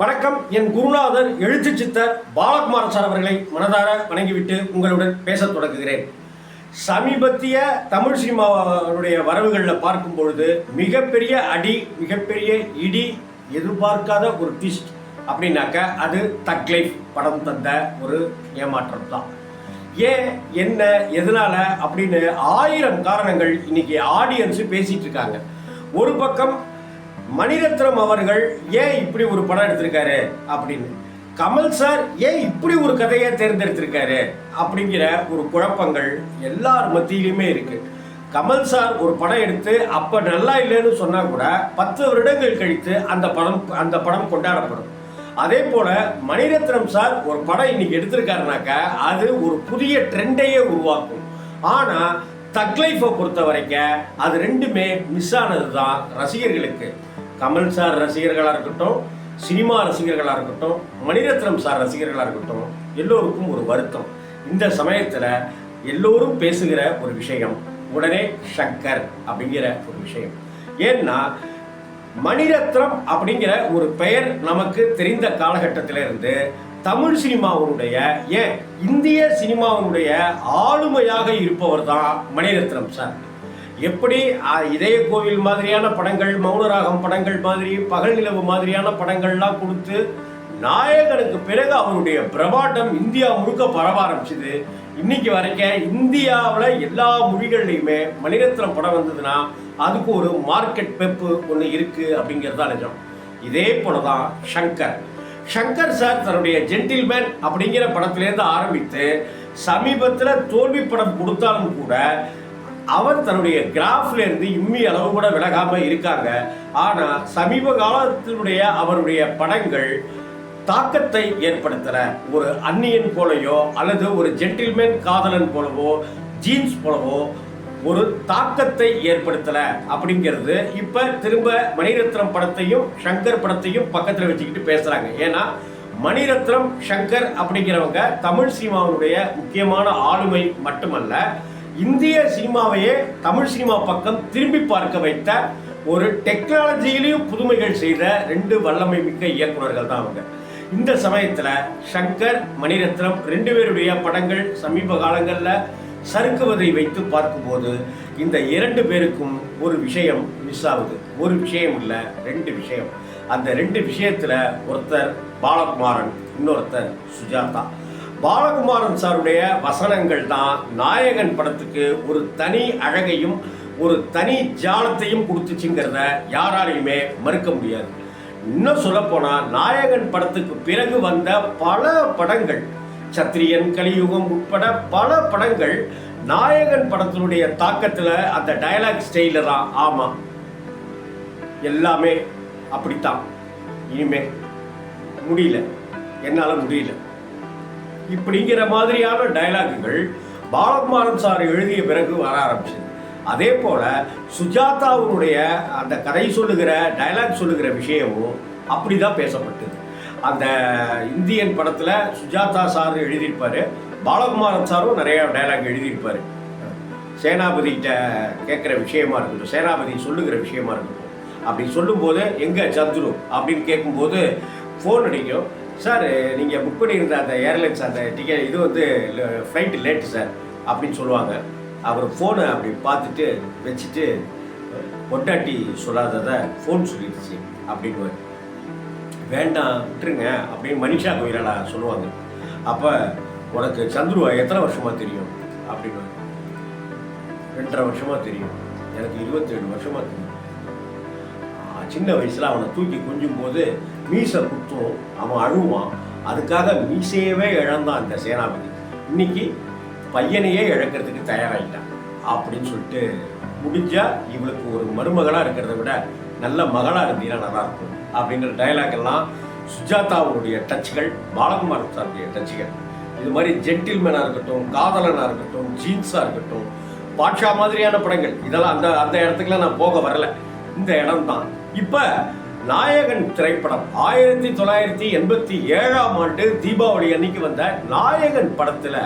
வணக்கம். என் குருநாதர் எழுத்து சித்தர் பாலகுமார் சார் அவர்களை மனதார வணங்கிவிட்டு உங்களுடன் பேசத் தொடங்குகிறேன். சமீபத்திய தமிழ் சினிமாவுடைய வரவுகளில் பார்க்கும் பொழுது மிகப்பெரிய அடி மிகப்பெரிய இடி எதிர்பார்க்காத ஒரு ட்விஸ்ட் அப்படின்னாக்க அது தக் லைஃப் படம் தந்த ஒரு ஏமாற்றம் தான் ஏன் என்ன எதனால அப்படின்னு ஆயிரம் காரணங்கள் இன்னைக்கு ஆடியன்ஸு பேசிட்டு இருக்காங்க. ஒரு பக்கம் மணிரத்னம் அவர்கள் ஏன் இப்படி ஒரு படம் எடுத்திருக்காரு அப்படின்னு. கமல் சார் ஏன் இப்படி ஒரு கதையை தேர்ந்தெடுத்திருக்காரு அப்படிங்கிற ஒரு குழப்பங்கள் எல்லார் மத்தியிலுமே இருக்கு. கமல் சார் ஒரு படம் எடுத்து அப்ப நல்லா இல்லைன்னு சொன்னா கூட பத்து வருடங்கள் கழித்து அந்த படம் அந்த படம் கொண்டாடப்படும். அதே போல மணிரத்னம் சார் ஒரு படம் இன்னைக்கு எடுத்திருக்காருனாக்கா அது ஒரு புதிய ட்ரெண்டையே உருவாக்கும். ஆனா தக்லைஃபை பொறுத்த வரைக்கும் அது ரெண்டுமே மிஸ் ஆனது தான் ரசிகர்களுக்கு. கமல் சார் ரசிகர்களாக இருக்கட்டும் சினிமா ரசிகர்களாக இருக்கட்டும் மணிரத்னம் சார் ரசிகர்களாக இருக்கட்டும் எல்லோருக்கும் ஒரு வருத்தம். இந்த சமயத்தில் எல்லோரும் பேசுகிற ஒரு விஷயம் உடனே ஷங்கர் அப்படிங்கிற ஒரு விஷயம். ஏன்னா மணிரத்னம் அப்படிங்கிற ஒரு பெயர் நமக்கு தெரிந்த காலகட்டத்திலிருந்து தமிழ் சினிமாவினுடைய ஏன் இந்திய சினிமாவினுடைய ஆளுமையாக இருப்பவர் தான் மணிரத்னம் சார். எப்படி இதய கோவில் மாதிரியான படங்கள் மௌனராகம் படங்கள் மாதிரி பகல் நிலவு மாதிரியான படங்கள்லாம் கொடுத்து நாயகனுக்கு பிறகு அவருடைய பிரபாட்டம் இந்தியா முழுக்க பரவ ஆரம்பிச்சுது. இன்னைக்கு வரைக்கும் இந்தியாவில் எல்லா மொழிகள்லையுமே மணிரத்னம் படம் வந்ததுன்னா அதுக்கு ஒரு மார்க்கெட் பெப்பு ஒன்று இருக்கு அப்படிங்கிறது தான் நிஜம். இதே போல தான் ஷங்கர் ஷங்கர் சார் தன்னுடைய ஜென்டில்மேன் அப்படிங்கிற படத்திலேருந்து ஆரம்பித்து சமீபத்தில் தோல்வி படம் கொடுத்தாலும் கூட அவர் தன்னுடைய கிராஃப்ல இருந்து இம்மி அளவு கூட விலகாம இருக்காங்க. ஆனா சமீப காலத்தினுடைய அவருடைய படங்கள் தாக்கத்தை ஏற்படுத்தல. ஒரு அந்நியன் போலயோ அல்லது ஒரு ஜென்டில்மேன் காதலன் போலவோ ஜீன்ஸ் போலவோ ஒரு தாக்கத்தை ஏற்படுத்தல அப்படிங்கிறது இப்ப திரும்ப மணிரத்னம் படத்தையும் சங்கர் படத்தையும் பக்கத்துல வச்சுக்கிட்டு பேசுறாங்க. ஏன்னா மணிரத்னம் சங்கர் அப்படிங்கிறவங்க தமிழ் சினிமாவுடைய முக்கியமான ஆளுமை மட்டுமல்ல இந்திய சினிமாவையே தமிழ் சினிமா பக்கம் திரும்பி பார்க்க வைத்த ஒரு டெக்னாலஜியிலையும் புதுமைகள் செய்த ரெண்டு வல்லமை மிக்க இயக்குனர்கள் தான் அவங்க. இந்த சமயத்தில் சங்கர் மணிரத்னம் ரெண்டு பேருடைய படங்கள் சமீப காலங்களில் சறுக்குவதை வைத்து பார்க்கும்போது இந்த இரண்டு பேருக்கும் ஒரு விஷயம் மிஸ் ஆகுது. ஒரு விஷயம் இல்லை ரெண்டு விஷயம். அந்த ரெண்டு விஷயத்தில் ஒருத்தர் பாலகுமாரன் இன்னொருத்தர் சுஜாதா. பாலகுமாரன் சாருடைய வசனங்கள் தான் நாயகன் படத்துக்கு ஒரு தனி அழகையும் ஒரு தனி ஜாலத்தையும் கொடுத்துச்சுங்கிறத யாராலையுமே மறுக்க முடியாது. இன்னும் சொல்லப்போனால் நாயகன் படத்துக்கு பிறகு வந்த பல படங்கள் சத்திரியன் கலியுகம் உட்பட பல படங்கள் நாயகன் படத்தினுடைய தாக்கத்தில் அந்த டயலாக் ஸ்டைலில் தான். ஆமாம் எல்லாமே அப்படித்தான். இனிமே முடியல. என்னால் முடியல. இப்படிங்கிற மாதிரியான டயலாகுகள் பாலகுமாரன் சார் எழுதிய பிறகு வர ஆரம்பிச்சது. அதே போல சுஜாதாவுடைய அந்த கதை சொல்லுகிற டயலாக் சொல்லுகிற விஷயமும் அப்படி தான் பேசப்பட்டது. அந்த இந்தியன் படத்தில் சுஜாதா சார் எழுதியிருப்பாரு பாலகுமாரன் சாரும் நிறைய டயலாக் எழுதியிருப்பாரு. சேனாபதிகிட்ட கேட்குற விஷயமா இருக்கட்டும் சேனாபதி சொல்லுகிற விஷயமா இருக்கட்டும். அப்படி சொல்லும்போது எங்கே சந்துரு? அப்படின்னு கேட்கும்போது ஃபோன் அடிக்கும். சார் நீங்கள் புக் பண்ணியிருந்த அந்த ஏர்லைன்ஸ் அந்த டிக்கெட் இது வந்து ஃப்ளைட் லேட்டு சார் அப்படின்னு சொல்லுவாங்க. அவர் ஃபோனை அப்படி பார்த்துட்டு வச்சுட்டு பொட்டாட்டி சொல்லாததை ஃபோன் சொல்லிடுச்சு அப்படின்னு வேண்டாம் விட்டுருங்க அப்படின்னு மனிஷா கோயிலா சொல்லுவாங்க. அப்போ உனக்கு சந்துருவா எத்தனை வருஷமாக தெரியும்? அப்படின்னு ரெண்டரை வருஷமாக தெரியும். எனக்கு இருபத்தேழு வருஷமாக தெரியும். சின்ன வயசில் அவனை தூக்கி கொஞ்சும் போது மீசை குத்தும். அவன் அழுவான். அதுக்காக மீசையவே இழந்தான் அந்த சேனாபதி. இன்னைக்கு பையனையே இழக்கிறதுக்கு தயாராகிட்டான் அப்படின்னு சொல்லிட்டு முடிஞ்சா இவளுக்கு ஒரு மருமகளாக இருக்கிறத விட நல்ல மகளாக இருந்தீங்கன்னா நல்லாயிருக்கும் அப்படிங்கிற டயலாக் எல்லாம் சுஜாதாவுடைய டச்சுகள் பாலகுமார் சாருடைய டச்சுகள் இது மாதிரி ஜென்டில்மேனாக இருக்கட்டும் காதலனாக இருக்கட்டும் ஜீன்ஸாக இருக்கட்டும் பாட்ஷா மாதிரியான படங்கள். இதெல்லாம் அந்த அந்த இடத்துக்குலாம் நான் போக வரல. இந்த இடம் தான் இப்ப நாயகன் திரைப்படம் ஆயிரத்தி தொள்ளாயிரத்தி எண்பத்தி ஏழாம் ஆண்டு தீபாவளி அன்னைக்கு வந்த நாயகன் படத்துல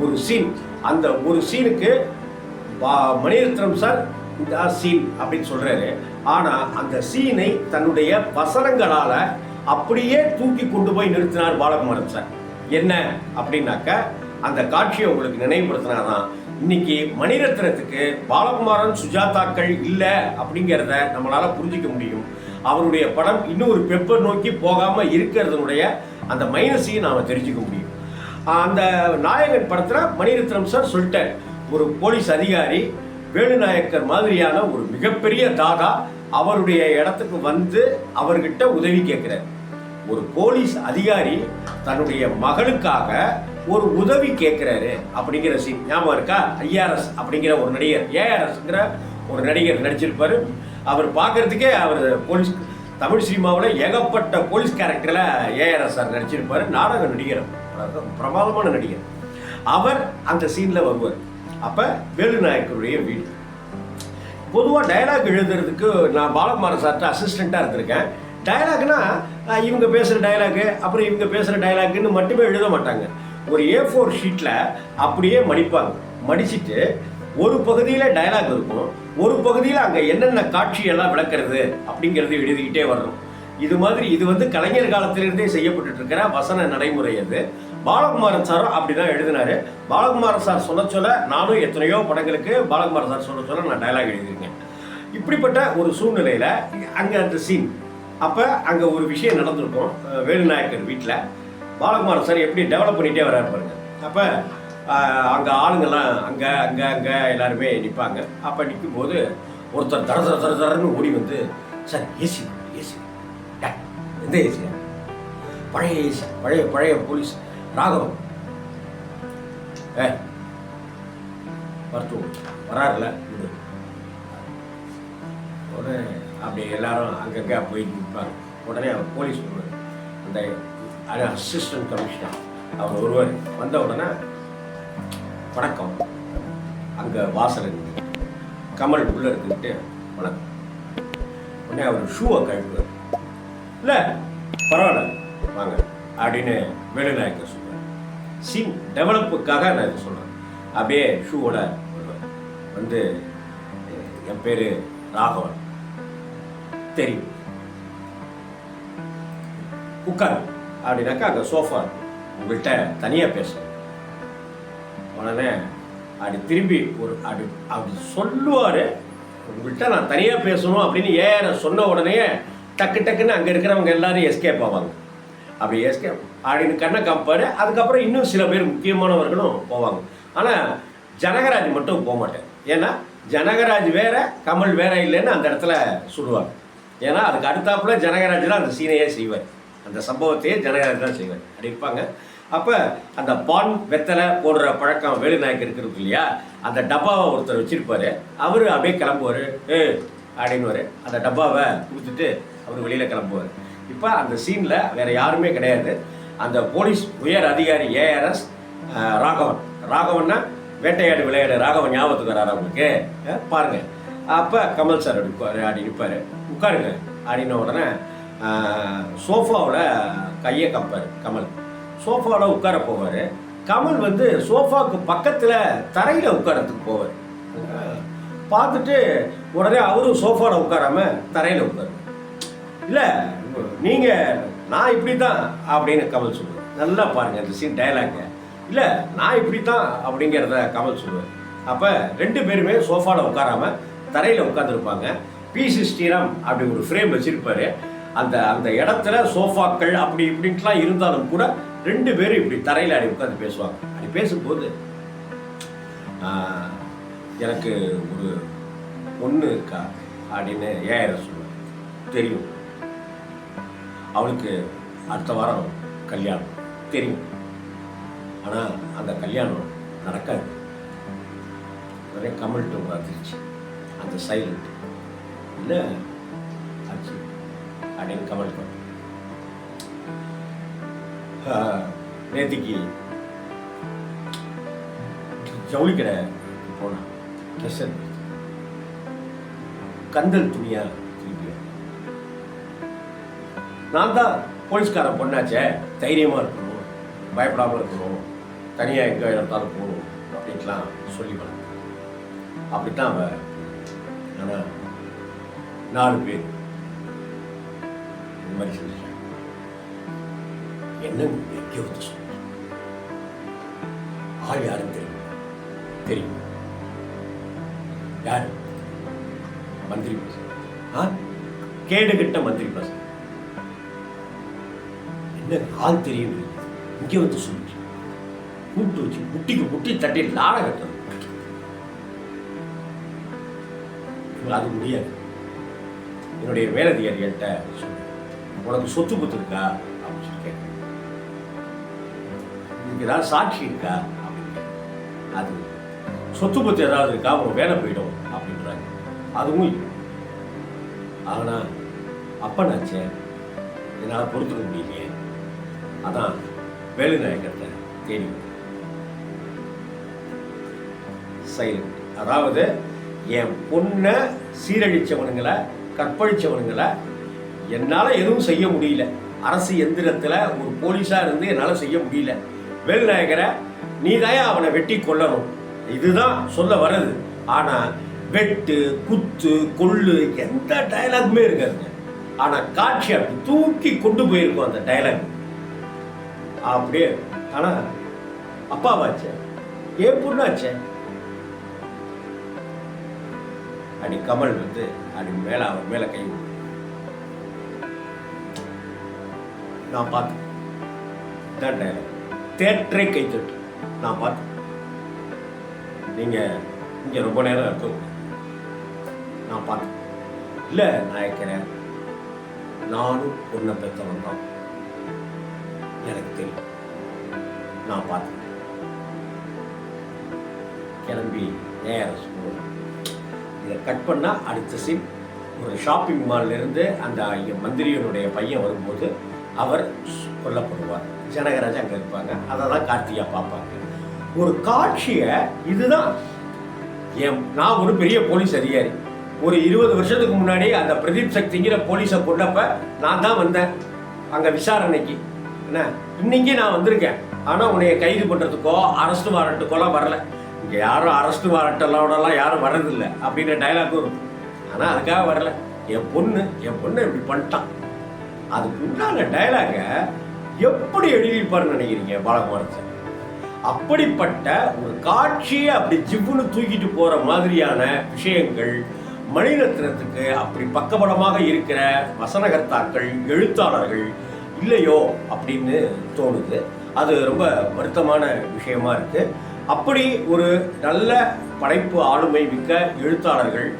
ஒரு சீன் அந்த ஒரு சீனுக்கு மணிரத்னம் சார் இந்த சீன் அப்படின்னு சொல்றாரு. ஆனா அந்த சீனை தன்னுடைய வசனங்களால அப்படியே தூக்கி கொண்டு போய் நிறுத்தினார் பாலகுமாரன் சார் என்ன? அப்படின்னாக்க அந்த காட்சியை உங்களுக்கு நினைவுபடுத்தினாதான் இன்னைக்கு மணிரத்னத்துக்கு பாலகுமாரன் சுஜாதாக்கள் இல்லை அப்படிங்கிறத நம்மளால் புரிஞ்சிக்க முடியும். அவருடைய படம் இன்னும் ஒரு பெப்பர் நோக்கி போகாமல் இருக்கிறதுனுடைய அந்த மைனஸையும் நாம் தெரிஞ்சுக்க முடியும். அந்த நாயகன் படத்தில் மணிரத்னம் சார் சொல்லிட்டார். ஒரு போலீஸ் அதிகாரி வேலுநாயக்கர் மாதிரியான ஒரு மிகப்பெரிய தாதா அவருடைய இடத்துக்கு வந்து அவர்கிட்ட உதவி கேட்கிறார். ஒரு போலீஸ் அதிகாரி தன்னுடைய மகளுக்காக ஒரு உதவி கேட்குறாரு அப்படிங்கிற சீன் ஞாபகம் இருக்கா? ஐஆர்எஸ் அப்படிங்கிற ஒரு நடிகர். ஏஆர்எஸ்ங்கிற ஒரு நடிகர் நடிச்சிருப்பாரு. அவர் பார்க்கறதுக்கே அவர் போலீஸ் தமிழ் சினிமாவில் ஏகப்பட்ட போலீஸ் கேரக்டரில் ஏஆர்எஸ் சார் நடிச்சிருப்பாரு. நாடக நடிகர். அதாவது பிரமாதமான நடிகர். அவர் அந்த சீனில் வருவார். அப்போ வேலுநாயக்கருடைய வீடு. பொதுவாக டயலாக் எழுதுறதுக்கு நான் பாலகுமார் சார்ட்ட அசிஸ்டண்ட்டாக இருந்திருக்கேன். டயலாக்னால் இவங்க பேசுகிற டயலாக் அப்புறம் இவங்க பேசுகிற டயலாக்னு மட்டுமே எழுத மாட்டாங்க. ஒரு ஏ ஃபோர் ஷீட்டில் அப்படியே மடிப்பாங்க. மடிச்சுட்டு ஒரு பகுதியில் டயலாக் இருக்கும். ஒரு பகுதியில் அங்கே என்னென்ன காட்சியெல்லாம் விளக்குறது அப்படிங்கிறது எழுதிக்கிட்டே வரணும் இது மாதிரி இது வந்து கலைஞர் காலத்திலிருந்தே செய்யப்பட்டுட்டு இருக்கிற வசன நடைமுறை அது. பாலகுமாரன் சாரும் அப்படிதான் எழுதினாரு. பாலகுமாரன் சார் சொல்ல சொல்ல நானும் எத்தனையோ படங்களுக்கு பாலகுமாரன் சார் சொல்ல சொல்ல நான் டயலாக் எழுதியிருக்கேன். இப்படிப்பட்ட ஒரு சூழ்நிலையில் அங்கே அந்த சீன் அப்போ அங்கே ஒரு விஷயம் நடந்திருக்கும். வேலுநாயக்கர் வீட்டில் பாலகுமார் சார் எப்படி டெவலப் பண்ணிகிட்டே வராரு பாருங்க. அப்போ அங்கே ஆளுங்கள்லாம் ஆளுங்கெல்லாம் அங்கே அங்கே எல்லாருமே நிற்பாங்க அப்போ நிற்கும் போது ஒருத்தர் தர தர தர தரன்னு ஓடி வந்து சார் ஏசி ஏசி எந்த ஏசி பழைய ஏசி பழைய பழைய போலீஸ் ராகவன். ஏ மருத்துவம் வராருல இது உடனே அப்படி எல்லாரும் அங்கங்கே போய் நிற்பாங்க உடனே போலீஸ் அந்த அந்த அசிஸ்டன்ட் கமிஷனர் அவர் ஒருவர் வந்த உடனே வணக்கம். அங்கே வாசல் இருக்கு. கமல் உள்ளே இருந்துக்கிட்டு வணக்கம். உடனே அவர் ஷூவை கழுவுவார் இல்லை பரவாயில்ல. வாங்க. அப்படின்னு வேலுநாயக்கர் சொல்லுவார் சீன் டெவலப்புக்காக நான் இதை சொல்கிறேன் அப்படியே ஷூவோட வந்து என் பேர் ராகவன். தெரியும். உட்கார் அப்படின்னாக்கா அங்கே சோஃபா உங்கள்கிட்ட தனியாக பேசணும் உடனே அப்படி திரும்பி ஒரு அப்படி அப்படி சொல்லுவார் உங்கள்கிட்ட நான் தனியாக பேசணும் அப்படின்னு ஏற சொன்ன உடனே டக்கு டக்குன்னு அங்கே இருக்கிறவங்க எல்லாரும் எஸ்கேப் ஆவாங்க. அப்படி எஸ்கேப் அப்படின்னு கண்ணை காப்பாரு அதுக்கப்புறம் இன்னும் சில பேர் முக்கியமானவர்களும் போவாங்க. ஆனால் ஜனகராஜ் மட்டும் போக மாட்டேன் ஏன்னா ஜனகராஜ் வேற கமல் வேற இல்லைன்னு அந்த இடத்துல சொல்லுவாங்க. ஏன்னா அதுக்கு அடுத்தாப்புல ஜனகராஜ் தான் அந்த சீனையே செய்வார். அந்த சம்பவத்தையே ஜனகராஜ் தான் செய்வார் அப்படி இருப்பாங்க. அப்போ அந்த பான் வெத்தலை போடுற பழக்கம் வேலுநாயக்கு இருக்கிறது இல்லையா? அந்த டப்பாவை ஒருத்தர் வச்சிருப்பாரு. அவர் அப்படியே கிளம்புவார். ஏ அப்படின்னுவார். அந்த டப்பாவை கொடுத்துட்டு அவர் வெளியில் கிளம்புவார். இப்போ அந்த சீனில் வேறு யாருமே கிடையாது. அந்த போலீஸ் உயர் அதிகாரி ஏஆர்எஸ் ராகவன். ராகவன்னா வேட்டையாடு விளையாடு ராகவன் ஞாபகத்துக்கு வராரா அவங்களுக்கு பாருங்கள் அப்போ கமல் சார் எடுப்பார் அப்படி நிற்பார் உட்காருங்க அப்படின்ன உடனே சோஃபாவில் கையை கப்பார் கமல். சோஃபாவில் உட்கார போவார். கமல் வந்து சோஃபாவுக்கு பக்கத்தில் தரையில் உட்காரத்துக்கு போவார். பார்த்துட்டு உடனே அவரும் சோஃபாவில் உட்காராம தரையில் உட்காரு. இல்லை நீங்கள் நான் இப்படி தான் அப்படின்னு கமல் சொல்லுவார். நல்லா பாருங்கள் இந்த சீன் டயலாக இல்லை நான் இப்படி தான் அப்படிங்கிறத கமல் சொல்லுவார். அப்போ ரெண்டு பேருமே சோஃபாவில் உட்காராம தரையில் உட்காந்துருப்பாங்க பிசி ஸ்ரீராம் அப்படி ஒரு ஃப்ரேம் வச்சுருப்பாரு. அந்த அந்த இடத்துல சோஃபாக்கள் அப்படி இப்படின்ட்டுலாம் இருந்தாலும் கூட ரெண்டு பேரும் இப்படி தரையில் அடி உட்காந்து பேசுவாங்க. அப்படி பேசும்போது எனக்கு ஒரு பொண்ணு இருக்கா அப்படின்னு ஏஆர் சொல்லுவேன் தெரியும். அவளுக்கு அடுத்த வாரம் கல்யாணம். தெரியும். ஆனால் அந்த கல்யாணம் நடக்காது. நிறைய கமல்ட்டு வந்துருச்சு அந்த சைலண்ட் இல்லை ஆச்சு. அப்படின்னு கமெண்ட் பண்ண நேத்திக்கு ஜவுளி கடை போனான். ட்ரெஸ் கந்தல் துணியா திருப்பி நான் தான் போலீஸ்காரன் பொண்ணாச்சே. தைரியமாக இருக்கணும். பயப்படாமல் இருக்கணும். தனியாக எங்கே இடத்தாலும் போகணும் அப்படின்ட்டுலாம் சொல்லி வளர்த்தேன். அப்படித்தான் அவ ஆனால் நாலு பேர் மாதிரி என்ன எங்கே வந்து சொல்லு ஆள் யாரும் தெரியும். தெரியும். யார்? மந்திரி பிரசன் ஆ? கேடு கிட்ட மந்திரி பிரசன் என்ன ஆள் தெரியும் இங்கே வந்து சொல்லு கூப்பிட்டு வச்சு முட்டிக்கு முட்டி தட்டி லாட கட்டணும். அது முடியாது. என்னுடைய மேலதிகாரிகள்கிட்ட சொல்லு. உனக்கு சொத்து பத்து இருக்கா? அப்படின்னு சொல்லி கேட்குறேன் இதுக்கு ஏதாவது சாட்சி இருக்கா? அப்படின்னு அது சொத்து பத்து ஏதாவது இருக்கா? உன் வேலை போயிடும் அப்படின்றாங்க. அதுவும் இல்லை. ஆனா அப்பனாச்சே என்னால் பொறுத்துக்க முடியலையே. அதான் வேலுநாயகத்தை தேடி சைலண்ட் அதாவது என் பொண்ணை சீரழிச்சவனுங்களை கற்பழிச்சவனுங்களை என்னால் எதுவும் செய்ய முடியல. அரசு எந்திரத்தில் ஒரு போலீஸாக இருந்து என்னால் செய்ய முடியல. வேலுநாயகரை நீ அவனை வெட்டி கொல்லணும். இதுதான் சொல்ல வர்றது. ஆனால் வெட்டு குத்து கொள்ளு எந்த டயலாகுமே இருக்காதுங்க. ஆனால் காட்சி அப்படி தூக்கி கொண்டு போயிருக்கும் அந்த டயலாக் அப்படியே ஆனால் அப்பாவாச்சே? ஏன் பொண்ணாச்சே? அடி கமல் வந்து அடி மேலே அவன் மேலே கை விட்டு நான் பார்த்தேன் இதான் dialogue. தேட்டரை கைத்தட்டு. நான் பார்த்தேன் நீங்கள் இங்கே ரொம்ப நேரம் இருக்கும் நான் பார்த்தேன் இல்லை நான் இருக்கிறேன் நானும் பொண்ணை பெற்றவன் தான். எனக்கு தெரியும். நான் பார்த்தேன் கிளம்பி நேரம் சொல்லுவேன் இதை கட் பண்ணால் அடுத்த சீன் ஒரு ஷாப்பிங் மால்லேருந்து அந்த மந்திரியனுடைய பையன் வரும்போது அவர் கொல்லப்படுவார். ஜனகராஜ் அங்கே இருப்பாங்க. அதை தான் கார்த்திகா பார்ப்பாங்க. ஒரு காட்சியை இதுதான். என் நான் ஒரு பெரிய போலீஸ் அதிகாரி. ஒரு இருபது வருஷத்துக்கு முன்னாடி அந்த பிரதீப் சக்திங்கிற போலீஸை கொண்டப்ப நான் தான் வந்தேன். அங்கே விசாரணைக்கு. என்ன? இன்னைக்கு நான் வந்திருக்கேன். ஆனால் உன்னைய கைது பண்ணுறதுக்கோ அரெஸ்ட் வாரண்ட்டுக்கோலாம் வரல. இங்கே யாரும் அரெஸ்ட் வாரண்டெல்லாம் யாரும் வர்றதில்லை. அப்படின்ற டைலாக்கும் இருக்கும் ஆனால் அதுக்காக வரல. என் பொண்ணு என் பொண்ணு இப்படி பண்ணிட்டான். அதுக்கு உண்டான டைலாக எப்படி எழுதியிருப்பாருன்னு நினைக்கிறீங்க பாலகுமாரன் அப்படிப்பட்ட ஒரு காட்சியை அப்படி ஜிவ்வுன்னு தூக்கிட்டு போற மாதிரியான விஷயங்கள் மணிரத்னத்துக்கு அப்படி பக்கபலமாக இருக்கிற வசனகர்த்தாக்கள் எழுத்தாளர்கள் இல்லையோ அப்படின்னு தோணுது. அது ரொம்ப வருத்தமான விஷயமா இருக்கு. அப்படி ஒரு நல்ல படைப்பு ஆளுமை மிக்க எழுத்தாளர்கள்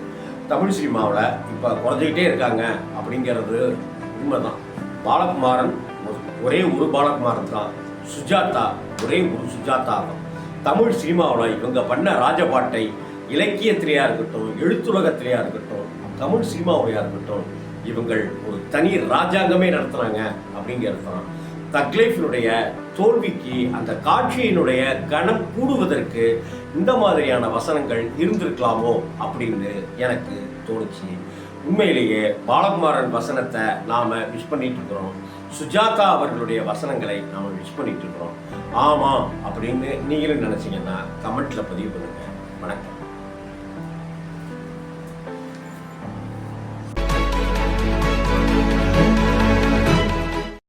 தமிழ் சினிமாவில் இப்போ குறைஞ்சிக்கிட்டே இருக்காங்க அப்படிங்கிறது உண்மைதான். பாலகுமாரன் ஒரு- ஒரே ஒரு பாலகுமாரன் தான். சுஜாதா ஒரே ஒரு சுஜாதா தான். தமிழ் சினிமாவில் இவங்க பண்ண ராஜபாட்டை இலக்கியத்திலேயா இருக்கட்டும் எழுத்துலகத்திலேயா இருக்கட்டும் தமிழ் சினிமாவிலையா இருக்கட்டும் இவங்கள் ஒரு தனி ராஜாங்கமே நடத்துகிறாங்க அப்படிங்கிறது தான். தக்லைஃபினுடைய தோல்விக்கு அந்த காட்சியினுடைய கணம் கூடுவதற்கு இந்த மாதிரியான வசனங்கள் இருந்திருக்கலாமோ அப்படின்னு எனக்கு தோணுச்சு. உண்மையிலேயே பாலகுமாரன் வசனத்தை நாம் விஷ் பண்ணிட்டு இருக்கிறோம் சுஜாதா அவர்களுடைய வசனங்களை நாம் விஷ் பண்ணிட்டு இருக்கிறோம் ஆமாம் அப்படின்னு நீங்களும் நினச்சிங்கன்னா கமெண்ட்டில் பதிவு பண்ணுங்கள் வணக்கம்.